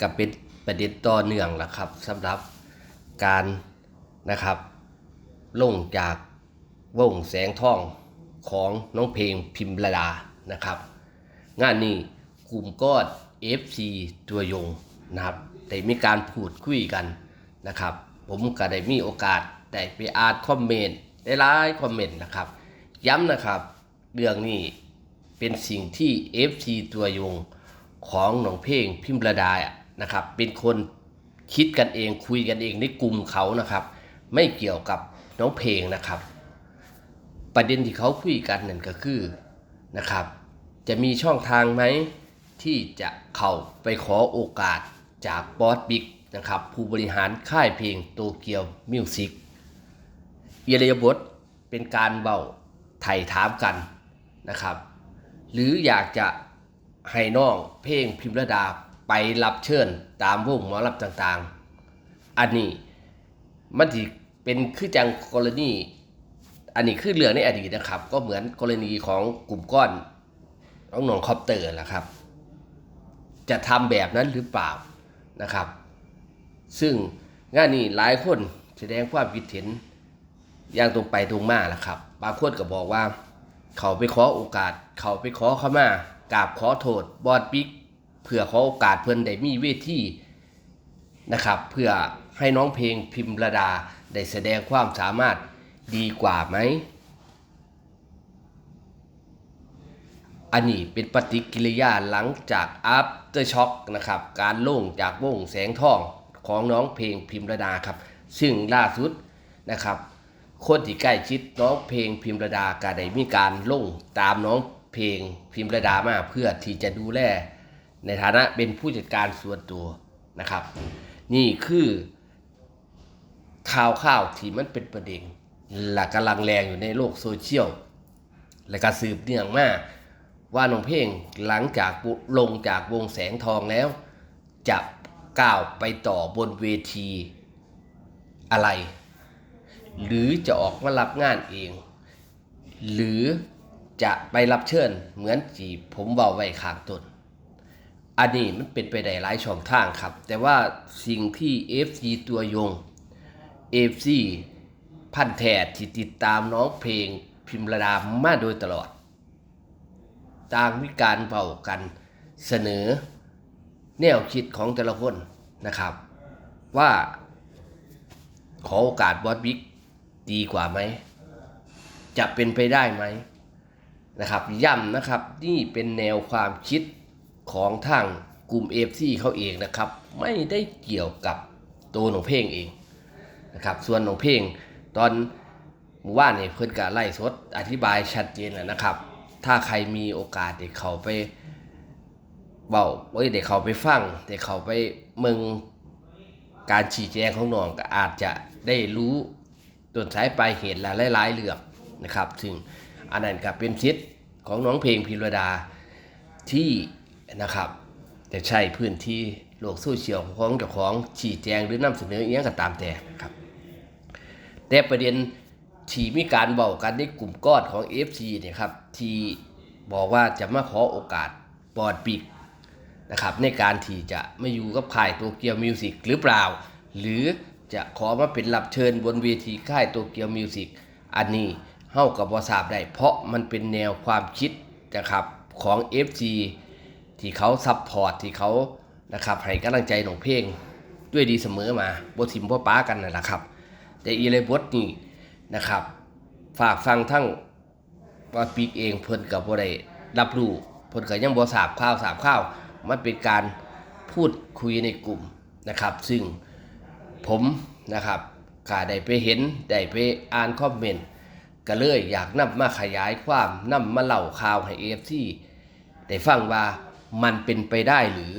กับเป็นประเด็นต่อเนื่องล่ะครับสำหรับการนะครับลงจากวงแสงทองของน้องเพลงพิมระดานะครับ งานนี้กลุ่มก้อน FC ตัวยงนะครับได้มีการพูดคุยกันนะครับ ผมก็ได้มีโอกาสได้ไปอ่านคอมเมนต์ได้หลายคอมเมนต์นะครับ ย้ำนะครับเรื่องนี้เป็นสิ่งที่ FC ตัวยงของน้องเพลงพิมระดาอะ นะครับ เป็นคนคิดกันเองคุยกันเองในกลุ่มเขานะครับ ไม่เกี่ยวกับน้องเพลงนะครับ ประเด็นที่เขาคุยกันนั่นก็คือนะครับ จะมีช่องทางไหมที่จะเข้าไปขอโอกาสจากบอสบิ๊กนะครับ ผู้บริหารค่ายเพลงโตเกียวมิวสิกเอียรยบทเป็นการเบาไถ่ถามกันนะครับ หรืออยากจะให้น้องเพลงพิมพ์ระดา ไปรับเชิญตามวงหมอรับต่างๆ อันนี้มันที่เป็นคือจังกรณี อันนี้คือเรื่องในอดีตนะครับ ก็เหมือนกรณีของกลุ่มก้อนน้องหนองคอปเตอร์ละครับ จะทำแบบนั้นหรือเปล่านะครับ ซึ่งงานนี้หลายคนแสดงความคิดเห็นอย่างตรงไปตรงมาละครับ บางคนก็บอกว่า เขาไปขอโอกาส เขาไปขอเข้ามากราบขอโทษบอดบิ๊ก เพื่อขอโอกาสเพื่อนได้มีเวทีนะครับ เพื่อให้น้องเพลงพิมพ์ระดาได้แสดงความสามารถดีกว่าไหม อันนี้เป็นปฏิกิริยาหลังจาก after shock นะครับ การโล่งจากวงแสงทองของน้องเพลงพิมระดาครับ ซึ่งล่าสุดนะครับ คนที่ใกล้ชิดน้องเพลงพิมระดาก็ได้มีการลงตามน้องเพลงพิมระดามาเพื่อที่จะดูแล ในฐานะเป็นผู้จัดการส่วนตัวนะครับ นี่คือข่าวข่าวที่มันเป็นประเด็นและกกำลังแรงอยู่ในโลกโซเชียล และก็สืบเนื่องมาว่าน้องเพลงหลังจากลงจากวงแสงทองแล้ว จะก้าวไปต่อบนเวทีอะไร หรือจะออกมารับงานเอง หรือจะไปรับเชิญเหมือนจีผมเบาไว้ขางต้น อันนี้มันเป็นไปได้หลายช่องทางครับ แต่ว่าสิ่งที่ FC ตัวยง FC พันแทดที่ติดตามน้องเพลงพิมระดามาโดยตลอด ต่างมีการเบากันเสนอ แนวคิดของแต่ละคนนะครับ ว่าขอโอกาสบอสบิ๊กดีกว่าไหม จะเป็นไปได้ไหมนะครับ ย้ำนะครับ นี่เป็นแนวความคิด ของทางกลุ่มเอฟซีเขาเองนะครับ ไม่ได้เกี่ยวกับตัวหนองเพลงเองนะครับ ส่วนของเพลงตอนหมู่บ้านเนี่ยเพื่อนกาไล่สดอธิบายชัดเจนแล้วนะครับ ถ้าใครมีโอกาสเด็กเขาไปเบาเอ้ยเด็กเขาไปฟังเด็กเขาไปเมืองการชี้แจงของน้องก็อาจจะได้รู้ต้นสายปลายเหตุและหลายๆเรื่องนะครับ ซึ่งอันนั้นก็เป็นสิทธิ์ของน้องเพลงพิรดาที่ นะครับจะใช้พื้นที่โลกโซเชียลของเจ้าของชี้แจงหรือนำเสนออหยังก็ตามแต่ครับแต่ประเด็นที่มีการเบากันในกลุ่มก้อนของ FC เนี่ยครับที่บอกว่าจะมาขอโอกาสปอดปิกนะครับในการที่จะไม่อยู่กับค่ายโตเกียวมิวสิกหรือเปล่า หรือจะขอมาเป็นรับเชิญบนเวทีค่ายโตเกียวมิวสิกอันนี้เฮากับบอทราบได้ เพราะมันเป็นแนวความคิดนะครับของ FC ที่เขาซับพอร์ตที่เขานะครับให้กำลังใจหนองเพลงด้วยดีเสมอมาบทิมพ่อป้ากันนั่นแหละครับ แต่อีเลบดนี่นะครับ ฝากฟังทั้งว่าปีกเองเพิ่นกับบ่ได้รับรู้เพิ่นก็ยังบ่ทราบข่าวทราบข่าว มันเป็นการพูดคุยในกลุ่มนะครับ ซึ่งผมนะครับก็ได้ไปเห็นได้ไปอ่านคอมเมนต์ก็เลยอยากนำมาขยายความนำมาเล่าข่าวให้ AFC ได้ฟังว่า มันเป็นไปได้หรือ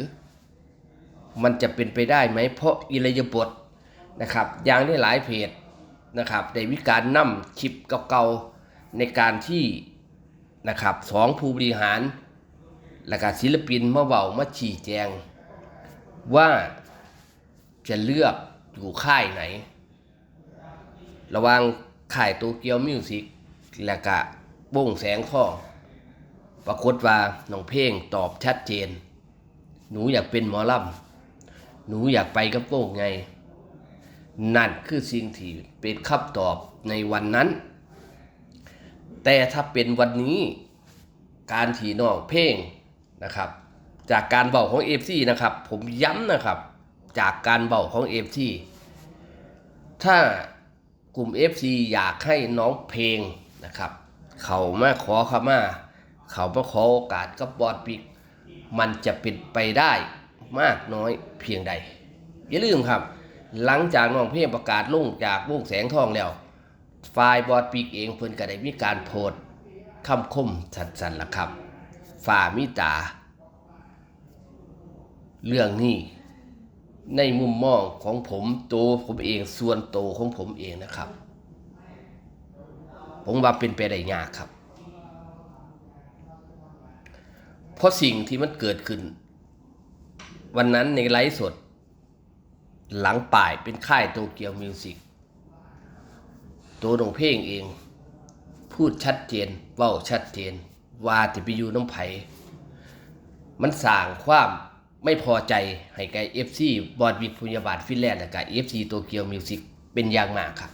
มันจะเป็นไปได้ไหม เพราะอิริยาบถนะครับอย่างได้หลายเพจนะครับได้วิการนำคลิปเก่าๆในการที่นะครับสองผู้บริหาร และก็ศิลปินมาเว้ามาชี้แจง ว่าจะเลือกอยู่ค่ายไหน ระว่างค่ายโตเกียวมิวสิกและก็วงแสงทอง ปรากฏว่าน้องเพลงตอบชัดเจน หนูอยากเป็นหมอลำหนูอยากไปกับโป้งไง นั่นคือสิ่งที่เป็นคำตอบในวันนั้น แต่ถ้าเป็นวันนี้การถีน้องเพลงนะครับ จากการเบาของเอฟซีนะครับ ผมย้ำนะครับ จากการเบาของเอฟซีถ้ากลุ่ม FC อยากให้น้องเพลงนะครับ เขามาขอขามา เขามาขอโอกาสกับบอดปิก มันจะเป็นไปได้มากน้อยเพียงใด อย่าลืมครับ หลังจากน้องเพลงประกาศลงจากวงแสงทองแล้วฝ่ายบอดปีกเองเพิ่นก็ได้มีการโพสคำคมสันๆล่ะครับ ฝ่ามิตา เรื่องนี้ในมุมมองของผมตัวผมเองส่วนตัวของผมเองนะครับ ผมว่าเป็นไปได้ยากครับ เพราะสิ่งที่มันเกิดขึ้น วันนั้นในไลฟ์สด หลังป่ายเป็นค่ายโตเกียวมิวสิกตัวหนงเพลงเอง พูดชัดเจนเว้าชัดเจน ว่าจะไปอยู่น้ำไผ่มันสร้างความไม่พอใจให้แก่เอฟซีบอดวิทพุญญาบาทฟินแลนด์และกับเอฟซีโตเกียวมิวสิกเป็นอย่างมากครับ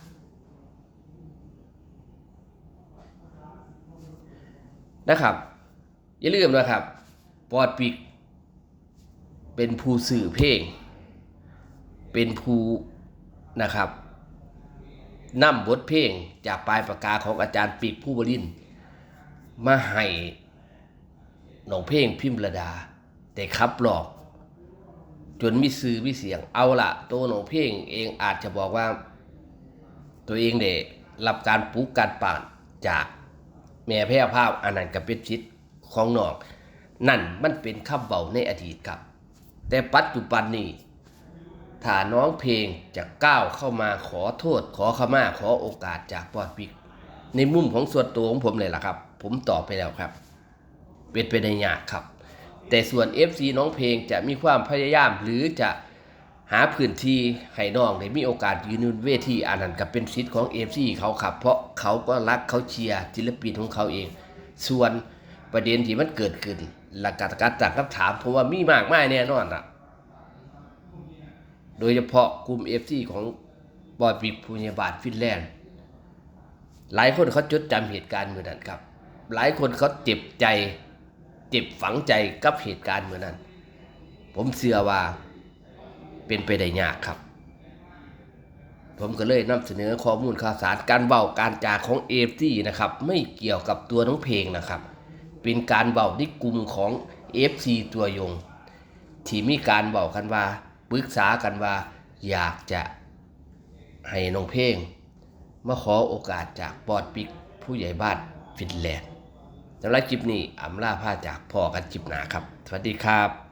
นะครับ อย่าลืมนะครับบอดปิก เป็นผู้สื่อเพลง เป็นผู้นะครับนำบทเพลงจากปลายปากกาของอาจารย์ปิกผู้บรินมาให้หนองเพลงพิมพ์ระดา แต่ครับหลอก จนมีซื้อมีเสียงเอาละตัวหนองเพลงเองอาจจะบอกว่า ตัวเองเด้รับการปลูกการป่านจากแม่แพร่ภาพอันนั้นก็เป็นชิด ของน้องนั่นมันเป็นคำเบาในอดีตครับ แต่ปัจจุบันนี้ถ้าน้องเพลงจะก้าวเข้ามาขอโทษ ขอขมาขอโอกาสจากปอดปิก ในมุมของส่วนตัวของผมเลยล่ะครับ ผมตอบไปแล้วครับ เป็นไปในยากครับ แต่ส่วน FC น้องเพลงจะมีความพยายามหรือจะหาพื้นที่ให้น้องได้มีโอกาสยืนบนเวทีอันนั้นก็เป็นสิทธิ์ของ FC เขาครับ เพราะเขาก็รักเขาเชียร์ศิลปินของเขาเอง ส่วน ประเด็นที่มันเกิดขึ้น หลักการการตั้งคำถามเพราะว่ามีมากมายแน่นอนอะ โดยเฉพาะกลุ่ม FC ของบอยปิกพูญญาบาทฟินแลนด์ หลายคนเขาจดจำเหตุการณ์เหมือนนั้นครับ หลายคนเขาเจ็บใจ เจ็บฝังใจกับเหตุการณ์เหมือนนั้น ผมเชื่อว่าเป็นไปได้ยากครับ ผมก็เลยนำเสนอข้อมูลข่าวสารการเบาการจาของเอฟซีนะครับ ไม่เกี่ยวกับตัวน้องเพลงนะครับ เป็นการเบาในกลุ่มของ FC ตัวยง ที่มีการเบากันว่าปรึกษากันว่า อยากจะให้น้องเพลงมาขอโอกาสจากปอดปิกผู้ใหญ่บ้านฟินแลนด์สำหรับคลิปนี้อำลาพาจากพ่อกันคลิปหนาครับ สวัสดีครับ